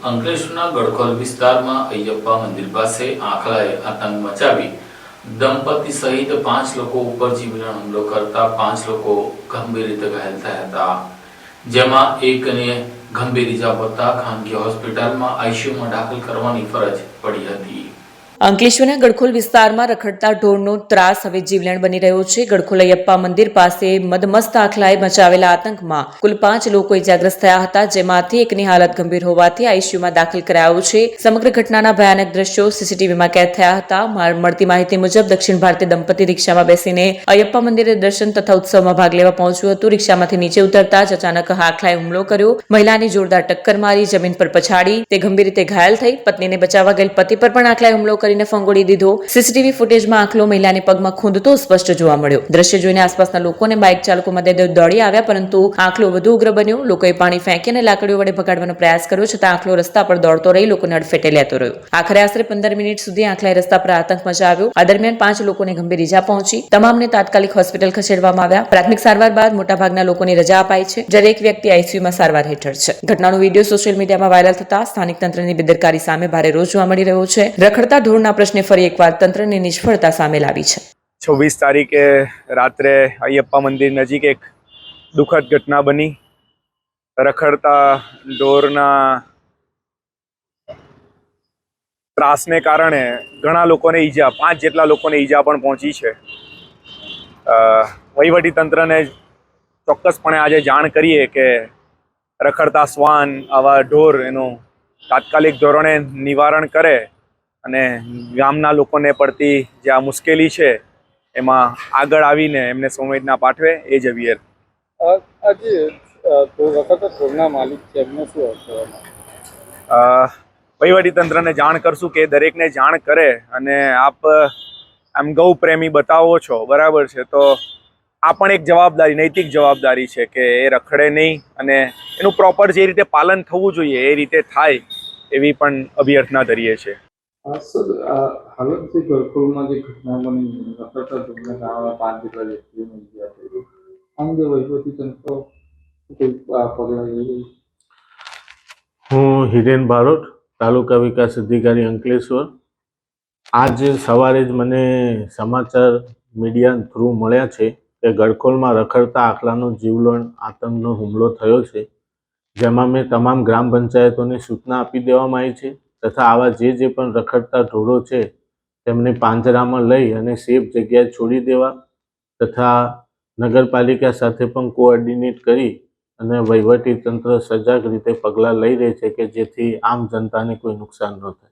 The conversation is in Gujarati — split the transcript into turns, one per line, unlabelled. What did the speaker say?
અંકલેશ્વરના ગડખોલ વિસ્તારમાં અયપ્પા મંદિર પાસે આંખલાએ આતંક મચાવી દંપતી સહિત પાંચ લોકો ઉપર જીવલેણ હુમલો કરતા પાંચ લોકો ગંભીર રીતે ઘાયલ થયા હતા. જેમાં એકને ગંભીર ઇજા પહોંચતા ખાનગી હોસ્પિટલમાં આઈસીયુમાં દાખલ કરવાની ફરજ પડી હતી.
અંકલેશ્વરના ગડખોલ વિસ્તારમાં રખડતા ઢોરનો ત્રાસ હવે જીવલેણ બની રહ્યો છે. ગડખોલ અયપ્પા મંદિર પાસે મદમસ્ત આખલાએ મચાવેલા આતંકમાં કુલ પાંચ લોકો ઇજાગ્રસ્ત થયા હતા, જેમાંથી એકની હાલત ગંભીર હોવાથી આઈસીયુમાં દાખલ કરાયો છે. સમગ્ર ઘટનાના ભયાનક દ્રશ્યો સીસીટીવીમાં કેદ થયા હતા. મળતી માહિતી મુજબ દક્ષિણ ભારતીય દંપતી રિક્ષામાં બેસીને અયપ્પા મંદિરે દર્શન તથા ઉત્સવમાં ભાગ લેવા પહોંચ્યું હતું. રિક્ષામાંથી નીચે ઉતરતા જ અચાનક આખલાએ હુમલો કર્યો. મહિલાની જોરદાર ટક્કર મારી, જમીન પર પછાડી, તે ગંભીર રીતે ઘાયલ થઈ. પત્નીને બચાવવા ગયેલ પતિ પર પણ આખલાએ હુમલો કરીને ફંગોળી દીધો. સીસીટીવી ફૂટેજમાં આખલો મહિલાની પગમાં ખૂંદતો સ્પષ્ટ જોવા મળ્યો. દ્રશ્ય જોઈને આસપાસના લોકોને બાઇક ચાલકો મદદે દોડી આવ્યા, પરંતુ આખલો વધુ ઉગ્ર બન્યો. લોકોએ પાણી ફેંકી અને લાકડીઓ વડે ભગાડવાનો પ્રયાસ કર્યો, છતાં આખલો રસ્તા પર દોડતો રહી લોકોને અડફેટે લેતો રહ્યો. આખરે આશરે પંદર મિનિટ સુધી આખલાએ રસ્તા પર આતંક મચાવ્યો. આ દરમિયાન પાંચ લોકોને ગંભીર ઈજા પહોંચી. તમામને તાત્કાલિક હોસ્પિટલ ખસેડવામાં આવ્યા. પ્રાથમિક સારવાર બાદ મોટાભાગના લોકોની રજા અપાઈ છે. જ્યારે એક વ્યક્તિ આઈસીયુમાં સારવાર હેઠળ છે. ઘટનાનો વીડિયો સોશિયલ મીડિયામાં વાયરલ થતા સ્થાનિક તંત્રની બેદરકારી સામે ભારે રોષ જોવા મળી રહ્યો છે. રખડતા ઢોરના પ્રશ્ને ફરી એકવાર તંત્રની નિષ્ફળતા સામે લાવી છે.
છવ્વીસ તારીખે રાત્રે અયપ્પા મંદિર નજીક એક દુઃખદ ઘટના બની. રખડતા ઢોરના ત્રાસને કારણે ઘણા લોકોને ઈજા, પાંચ જેટલા લોકોને ઈજા પણ પહોંચી છે. વહીવટી તંત્રને ચોક્કસપણે આજે જાણ કરીએ કે રખડતા શ્વાન, આવા ઢોર એનું તાત્કાલિક ધોરણે નિવારણ કરે. અને ગામના લોકોને પડતી જે આ મુશ્કેલી છે એમાં આગળ આવીને એમને સંવેદના પાઠવે એ જ અવિયર
આજે વખત ઢોરના માલિક છે એમને શું
વહીવટી તંત્રને જાણ કરશું કે દરેકને જાણ કરે અને આપ આમ ગૌ પ્રેમી બતાવો છો બરાબર છે? તો આ પણ એક જવાબદારી નૈતિક જવાબદારી છે કે એ રખડે નહીં અને એનું પ્રોપર જે રીતે પાલન થવું જોઈએ એ રીતે થાય એવી પણ અભ્યર્થના ધરીએ છીએ.
આ સર હાલત જે ગરકુલમાં જે ઘટના બની
હું હિરેન બારોટ, તાલુકા વિકાસ અધિકારી અંકલેશ્વર. આજ સવારે જ મને સમાચાર મીડિયા થ્રુ મળ્યા છે કે ગડખોલમાં રખડતા આખલાનો જીવલણ આતંકનો હુમલો થયો છે, જેમાં મેં તમામ ગ્રામ પંચાયતોને સૂચના આપી દેવામાં આવી છે. તથા આવા જે જે પણ રખડતા ઢોરો છે, તેમને પાંજરામાં લઈ અને સેફ જગ્યાએ છોડી દેવા તથા નગરપાલિકા સાથે પણ કોઓર્ડિનેટ કરી અને વહીવટી તંત્ર સજાગ રીતે પગલાં લઈ રહી છે કે જેથી આમ જનતાને કોઈ નુકસાન ન થાય.